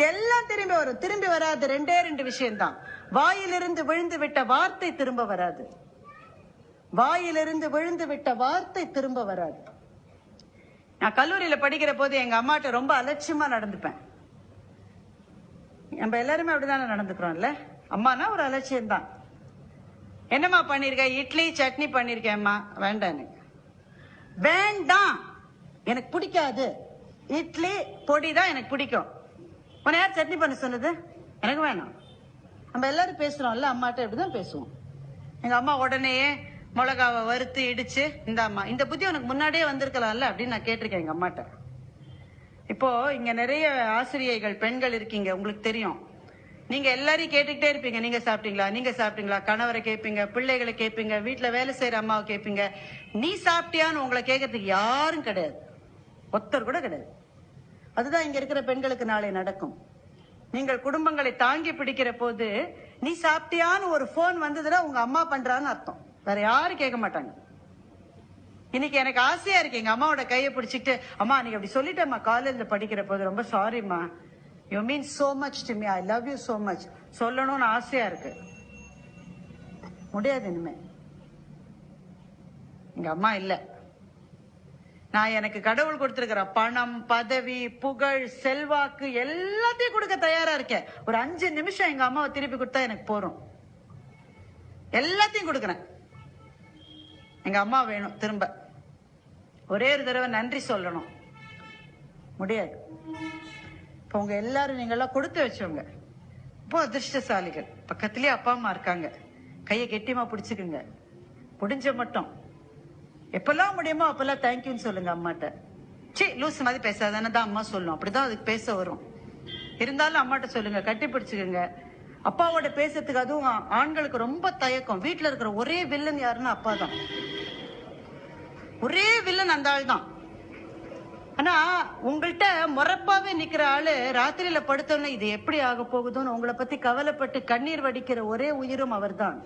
இதெல்லாம் திரும்பி வரும். திரும்பி வராது. ரெண்டே ரெண்டு விஷயம்தான். வாயிலிருந்து விழுந்து விட்ட வார்த்தை திரும்ப வராது. வாயிலிருந்து விழுந்து விட்ட வார்த்தை திரும்ப வராது. நான் கல்லூரியில படிக்கிற போது எங்க அம்மாட்ட ரொம்ப அலட்சியமா நடந்துப்பேன். நம்ம எல்லாருமே அப்படிதானே நடந்துக்கிறோம்ல? அம்மானா ஒரு அலட்சியம் தான் என்னம்மா பண்ணிருக்க? இட்லி சட்னி பண்ணிருக்கேம்மா. வேண்டாம் எனக்கு. வேண்டாம். எனக்கு பிடிக்காது. இட்லி பொடி தான் எனக்கு பிடிக்கும். உன்னை யார் சட்னி பண்ண சொன்னது? எனக்கு வேணாம். நம்ம எல்லாரும் பேசுறோம்ல அம்மாட்ட இப்படிதான் பேசுவோம். எங்க அம்மா உடனே மிளகாவை வறுத்து இடிச்சு இந்த அம்மா இந்த புத்தி உனக்கு முன்னாடியே வந்திருக்கலாம்ல அப்படின்னு நான் கேட்டிருக்கேன் எங்க அம்மாட்ட. இப்போ இங்க நிறைய ஆசிரியைகள் பெண்கள் இருக்கீங்க உங்களுக்கு தெரியும். நீங்க எல்லாரையும் கேட்டுக்கிட்டே இருப்பீங்க நீங்க சாப்பிட்டீங்களா நீங்க சாப்பிட்டீங்களா கணவரை கேட்பீங்க பிள்ளைகளை கேட்பீங்க வீட்டுல வேலை செய்யற அம்மாவை கேட்பீங்க. நீ சாப்பிட்டியான்னு உங்களை கேட்கறதுக்கு யாரும் கிடையாது. ஒருத்தர் கூட கிடையாது. அதுதான் இங்க இருக்கிற பெண்களுக்கு நாளை நடக்கும். நீங்கள் குடும்பங்களை தாங்கி பிடிக்கிற போது நீ சாப்பிட்டியான்னு ஒரு போன் வந்ததுன்னா உங்க அம்மா பண்றான்னு அர்த்தம். வேற யாரும் கேட்க மாட்டாங்க. இன்னைக்கு எனக்கு ஆசையா இருக்கு. எங்க அம்மாவோட கையை பிடிச்சிட்டு அம்மா நீங்க அப்படி சொல்லிட்டேம்மா காலேஜ்ல படிக்கிற போது. ரொம்ப சாரிம்மா you mean so much to me I love you so much சொல்லணும்னு ஆசையா இருக்கு. முடியாது இனிமே. எங்க அம்மா இல்லை. நான் எனக்கு கடவுள் கொடுத்திருக்கிற பணம் பதவி புகழ் செல்வாக்கு எல்லாத்தையும் கொடுக்க தயாரா இருக்கேன். ஒரு அஞ்சு நிமிஷம் எங்க அம்மாவை திருப்பி கொடுத்தா எனக்கு போறோம் எல்லாத்தையும் கொடுக்குறேன். எங்க அம்மா வேணும் திரும்ப. ஒரே ஒரு தடவை நன்றி சொல்லணும். முடியாது. இப்போ உங்க எல்லாரும் நீங்க எல்லாம் கொடுத்து வச்சவங்க. இப்போ அதிர்ஷ்டசாலிகள். பக்கத்துலயே அப்பா அம்மா இருக்காங்க. கையை கெட்டியமா பிடிச்சுக்குங்க. முடிஞ்ச மட்டும். எப்பெல்லாம் முடியுமோ அப்பெல்லாம் தேங்க்யூன்னு சொல்லுங்க அம்மாட்ட. சி லூஸ் மாதிரி பேசாதானே தான் அம்மா சொல்லும். அப்படிதான் அதுக்கு பேச வரும். இருந்தாலும் அம்மாட்ட சொல்லுங்க கட்டி பிடிச்சுக்கோங்க. அப்பாவோட பேசுறதுக்கு அதுவும் ஆண்களுக்கு ரொம்ப தயக்கம். வீட்டுல இருக்கிற ஒரே வில்லன் யாருன்னா அப்பா தான். ஒரே வில்லன் அந்த ஆள் தான். ஆனா உங்கள்கிட்ட முறப்பாவே நிக்கிற ஆளு ராத்திரியில படுத்தோன்னே இது எப்படி ஆக போகுதுன்னு உங்களை பத்தி கவலைப்பட்டு கண்ணீர் வடிக்கிற ஒரே உயிரும் அவர்தான்.